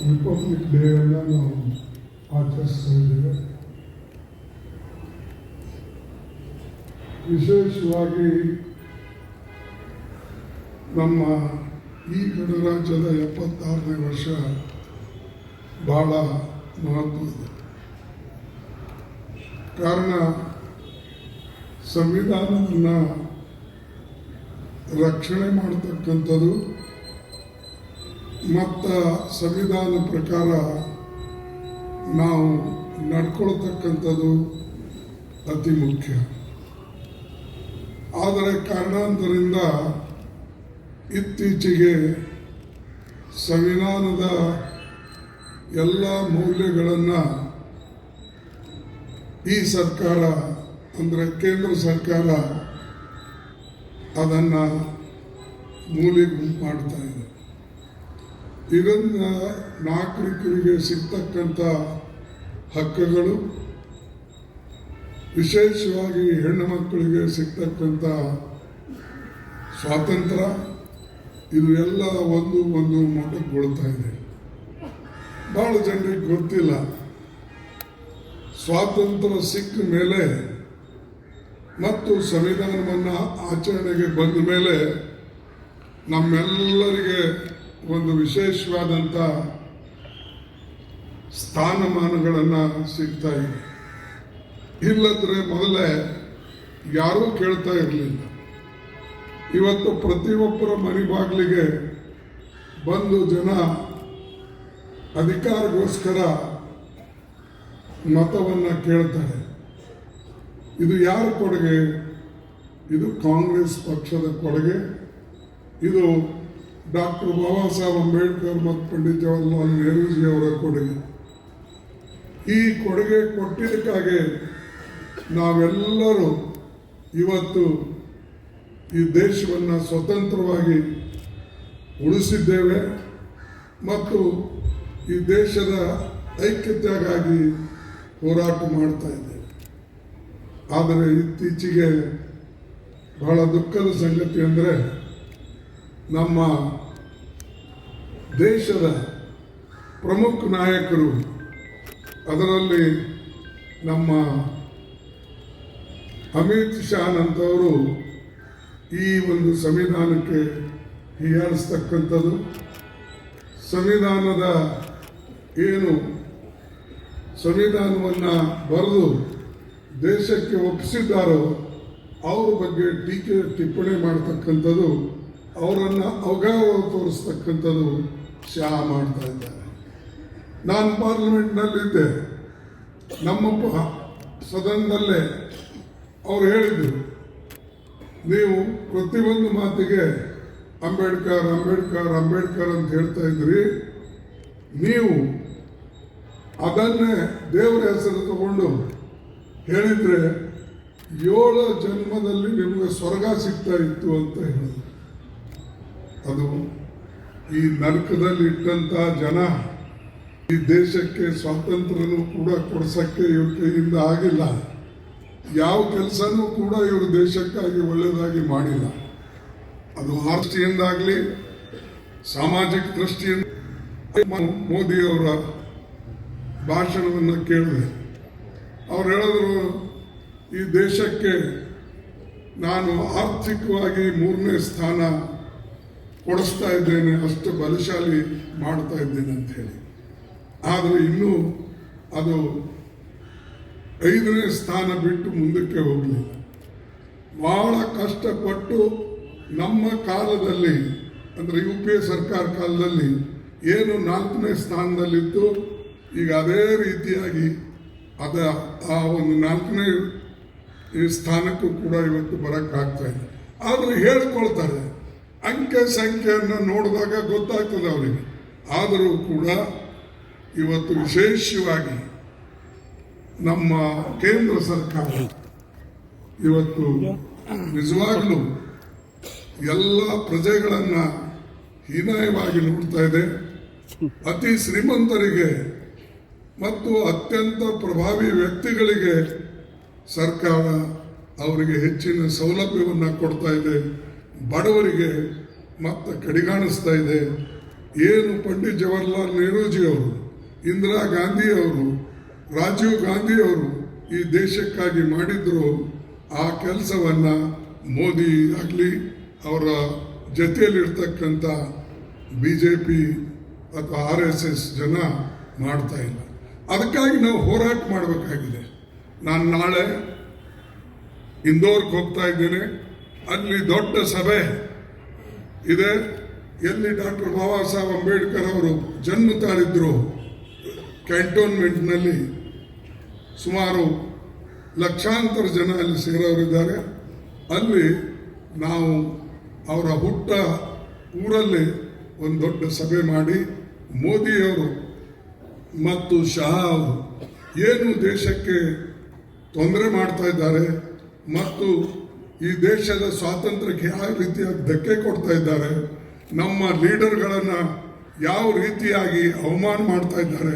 Republic ಡೇಯನ್ನು ನಾವು ಆಚರಿಸ್ತಾ ವಿಶೇಷವಾಗಿ ನಮ್ಮ ಈ ಗಣರಾಜ್ಯದ ಎಪ್ಪತ್ತಾರನೇ ವರ್ಷ ಬಹಳ ಮಹತ್ವದ್ದು ಕಾರಣ, ಸಂವಿಧಾನವನ್ನು ರಕ್ಷಣೆ ಮಾಡತಕ್ಕಂಥದ್ದು ಮತ್ತು ಸಂವಿಧಾನ ಪ್ರಕಾರ ನಾವು ನಡ್ಕೊಳ್ತಕ್ಕಂಥದ್ದು ಅತಿ ಮುಖ್ಯ. ಆದರೆ ಕಾರಣಾಂತರಿಂದ ಇತ್ತೀಚೆಗೆ ಸಂವಿಧಾನದ ಎಲ್ಲ ಮೌಲ್ಯಗಳನ್ನು ಈ ಸರ್ಕಾರ, ಅಂದರೆ ಕೇಂದ್ರ ಸರ್ಕಾರ ಅದನ್ನು ಮೂಲೆ ಮಾಡ್ತಾ ಇದೆ. ಇದರಿಂದ ನಾಗರಿಕರಿಗೆ ಸಿಗ್ತಕ್ಕಂಥ ಹಕ್ಕುಗಳು, ವಿಶೇಷವಾಗಿ ಹೆಣ್ಣು ಮಕ್ಕಳಿಗೆ ಸಿಗ್ತಕ್ಕಂಥ ಸ್ವಾತಂತ್ರ್ಯ, ಇದು ಎಲ್ಲ ಒಂದು ಒಂದು ಮೊಟಕುಗೊಳ್ತಾ ಇದೆ. ಬಹಳ ಜನರಿಗೆ ಗೊತ್ತಿಲ್ಲ. ಸ್ವಾತಂತ್ರ್ಯ ಸಿಕ್ಕ ಮೇಲೆ ಮತ್ತು ಸಂವಿಧಾನವನ್ನು ಆಚರಣೆಗೆ ಬಂದ ಮೇಲೆ ನಮ್ಮೆಲ್ಲರಿಗೆ ಒಂದು ವಿಶೇಷವಾದಂಥ ಸ್ಥಾನಮಾನಗಳನ್ನು ಸಿಗ್ತಾ ಇದೆ. ಇಲ್ಲದ್ರೆ ಮೊದಲೇ ಯಾರೂ ಕೇಳ್ತಾ ಇರಲಿಲ್ಲ. ಇವತ್ತು ಪ್ರತಿಯೊಬ್ಬರ ಮನೆ ಬಾಗಿಲಿಗೆ ಬಂದು ಜನ ಅಧಿಕಾರಗೋಸ್ಕರ ಮತವನ್ನು ಕೇಳ್ತಾರೆ. ಇದು ಯಾರ ಕೊಡುಗೆ? ಇದು ಕಾಂಗ್ರೆಸ್ ಪಕ್ಷದ ಕೊಡುಗೆ? ಇದು ಡಾಕ್ಟರ್ ಬಾಬಾ ಸಾಹೇಬ್ ಅಂಬೇಡ್ಕರ್ ಮತ್ತು ಪಂಡಿತ್ ಜವಾಹರ್ಲಾಲ್ ನೆಹರೂಜಿ ಅವರ ಕೊಡುಗೆ. ಈ ಕೊಡುಗೆ ಕೊಟ್ಟಿದ್ದಕ್ಕಾಗಿ ನಾವೆಲ್ಲರೂ ಇವತ್ತು ಈ ದೇಶವನ್ನು ಸ್ವತಂತ್ರವಾಗಿ ಉಳಿಸಿದ್ದೇವೆ. ಮತ್ತು ಈ ದೇಶದ ಐಕ್ಯತೆಗಾಗಿ ಹೋರಾಟ ಮಾಡ್ತಾ ಇದ್ದೇವೆ. ಆದರೆ ಇತ್ತೀಚೆಗೆ ಬಹಳ ದುಃಖದ ಸಂಗತಿ ಅಂದರೆ ನಮ್ಮ ದೇಶದ ಪ್ರಮುಖ ನಾಯಕರು, ಅದರಲ್ಲಿ ನಮ್ಮ ಅಮಿತ್ ಶಾನಂತವರು ಈ ಒಂದು ಸಂವಿಧಾನಕ್ಕೆ ಹೀಯಾಳಿಸ್ತಕ್ಕಂಥದ್ದು. ಸಂವಿಧಾನದ ಏನು ಸಂವಿಧಾನವನ್ನು ಬರೆದು ದೇಶಕ್ಕೆ ಒಪ್ಪಿಸಿದ್ದಾರೋ, ಅವ್ರ ಬಗ್ಗೆ ಟೀಕೆ, ಟಿಪ್ಪಣಿ ಮಾಡ್ತಕ್ಕಂಥದ್ದು ಅವರನ್ನು ಅವಗಾಹ ತೋರಿಸ್ತಕ್ಕಂಥದ್ದು ಶಾ ಮಾಡ್ತಾ ಇದ್ದಾರೆ. ನಾನು ಪಾರ್ಲಿಮೆಂಟ್ನಲ್ಲಿದ್ದೆ. ನಮ್ಮ ಪ- ಸದನದಲ್ಲೇ ಅವ್ರು ಹೇಳಿದರು, ನೀವು ಪ್ರತಿಯೊಂದು ಮಾತಿಗೆ ಅಂಬೇಡ್ಕರ್ ಅಂಬೇಡ್ಕರ್ ಅಂಬೇಡ್ಕರ್ ಅಂತ ಹೇಳ್ತಾ ಇದ್ರಿ. ನೀವು ಅದನ್ನೇ ದೇವರ ಹೆಸರು ತಗೊಂಡು ಹೇಳಿದರೆ ಏಳು ಜನ್ಮದಲ್ಲಿ ನಿಮಗೆ ಸ್ವರ್ಗ ಸಿಗ್ತಾ ಇತ್ತು ಅಂತ ಹೇಳಿದ್ರು. ಅದು ಈ ನರಕದಲ್ಲಿ ಇಟ್ಟಂತಹ ಜನ ಈ ದೇಶಕ್ಕೆ ಸ್ವಾತಂತ್ರ್ಯನೂ ಕೂಡ ಕೊಡ್ಸಕ್ಕೆ ಇವ್ರ ಕೈಯಿಂದ ಆಗಿಲ್ಲ. ಯಾವ ಕೆಲಸನೂ ಕೂಡ ಇವರು ದೇಶಕ್ಕಾಗಿ ಒಳ್ಳೆಯದಾಗಿ ಮಾಡಿಲ್ಲ. ಅದು ಆಸ್ತಿಯಿಂದಾಗಲಿ, ಸಾಮಾಜಿಕ ದೃಷ್ಟಿಯಿಂದ ಮೋದಿಯವರ ಭಾಷಣವನ್ನು ಕೇಳಿದೆ. ಅವ್ರು ಹೇಳಿದ್ರು, ಈ ದೇಶಕ್ಕೆ ನಾನು ಆರ್ಥಿಕವಾಗಿ ಮೂರನೇ ಸ್ಥಾನ ಕೊಡಿಸ್ತಾ ಇದ್ದೇನೆ, ಅಷ್ಟು ಬಲಶಾಲಿ ಮಾಡ್ತಾ ಇದ್ದೇನೆ ಅಂತ ಹೇಳಿ. ಆದರೆ ಇನ್ನೂ ಅದು ಐದನೇ ಸ್ಥಾನ ಬಿಟ್ಟು ಮುಂದಕ್ಕೆ ಹೋಗಲಿಲ್ಲ. ಬಹಳ ಕಷ್ಟಪಟ್ಟು ನಮ್ಮ ಕಾಲದಲ್ಲಿ, ಅಂದರೆ ಯು ಪಿ ಎ ಸರ್ಕಾರ ಕಾಲದಲ್ಲಿ ಏನು ನಾಲ್ಕನೇ ಸ್ಥಾನದಲ್ಲಿತ್ತು, ಈಗ ಅದೇ ರೀತಿಯಾಗಿ ಅದ ಆ ಒಂದು ನಾಲ್ಕನೇ ಸ್ಥಾನಕ್ಕೂ ಕೂಡ ಇವತ್ತು ಬರೋಕ್ಕಾಗ್ತಾ ಇದೆ. ಆದರೆ ಹೇಳ್ಕೊಳ್ತಾರೆ ಅಂಕೆ ಸಂಖ್ಯೆಯನ್ನು ನೋಡಿದಾಗ ಗೊತ್ತಾಗ್ತದೆ ಅವರಿಗೆ. ಆದರೂ ಕೂಡ ಇವತ್ತು ವಿಶೇಷವಾಗಿ ನಮ್ಮ ಕೇಂದ್ರ ಸರ್ಕಾರ ಇವತ್ತು ನಿಜವಾಗಲೂ ಎಲ್ಲ ಪ್ರಜೆಗಳನ್ನು ಹೀನಾಯವಾಗಿ ನೋಡ್ತಾ ಇದೆ. ಅತಿ ಶ್ರೀಮಂತರಿಗೆ ಮತ್ತು ಅತ್ಯಂತ ಪ್ರಭಾವಿ ವ್ಯಕ್ತಿಗಳಿಗೆ ಸರ್ಕಾರ ಅವರಿಗೆ ಹೆಚ್ಚಿನ ಸೌಲಭ್ಯವನ್ನು ಕೊಡ್ತಾ ಇದೆ. ಬಡವರಿಗೆ ಮತ್ತೆ ಕಡಿಗಾಣಿಸ್ತಾ ಇದೆ. ಏನು ಪಂಡಿತ್ ಜವಾಹರ್ಲಾಲ್ ನೆಹರೂಜಿ ಅವರು, ಇಂದಿರಾ ಗಾಂಧಿ ಅವರು, ರಾಜೀವ್ ಗಾಂಧಿ ಅವರು ಈ ದೇಶಕ್ಕಾಗಿ ಮಾಡಿದ್ರು, ಆ ಕೆಲಸವನ್ನ ಮೋದಿ ಆಗಲಿ, ಅವರ ಜೊತೆಯಲ್ಲಿರ್ತಕ್ಕಂಥ ಬಿ ಜೆ ಪಿ ಅಥವಾ ಆರ್ ಎಸ್ ಎಸ್ ಜನ ಮಾಡ್ತಾ ಇಲ್ಲ. ಅದಕ್ಕಾಗಿ ನಾವು ಹೋರಾಟ ಮಾಡಬೇಕಾಗಿದೆ. ನಾನು ನಾಳೆ ಇಂದೋರ್ಗೆ ಹೋಗ್ತಾ ಇದ್ದೇನೆ. ಅಲ್ಲಿ ದೊಡ್ಡ ಸಭೆ ಇದೆ. ಎಲ್ಲಿ ಡಾಕ್ಟರ್ ಬಾಬಾ ಸಾಹೇಬ್ ಅಂಬೇಡ್ಕರ್ ಅವರು ಜನ್ಮ ತಾಳಿದ್ರು ಕ್ಯಾಂಟೋನ್ಮೆಂಟ್ನಲ್ಲಿ ಸುಮಾರು ಲಕ್ಷಾಂತರ ಜನ ಅಲ್ಲಿ ಸೇರೋರಿದ್ದಾರೆ. ಅಲ್ಲಿ ನಾವು ಅವರ ಹುಟ್ಟ ಊರಲ್ಲಿ ಒಂದು ದೊಡ್ಡ ಸಭೆ ಮಾಡಿ ಮೋದಿಯವರು ಮತ್ತು ಶಹಾ ಅವರು ಏನು ದೇಶಕ್ಕೆ ತೊಂದರೆ ಮಾಡ್ತಾ ಇದ್ದಾರೆ ಮತ್ತು ಈ ದೇಶದ ಸ್ವಾತಂತ್ರ್ಯಕ್ಕೆ ಯಾವ ರೀತಿಯಾಗಿ ಧಕ್ಕೆ ಕೊಡ್ತಾ ಇದ್ದಾರೆ, ನಮ್ಮ ಲೀಡರ್ಗಳನ್ನು ಯಾವ ರೀತಿಯಾಗಿ ಅವಮಾನ ಮಾಡ್ತಾ ಇದ್ದಾರೆ.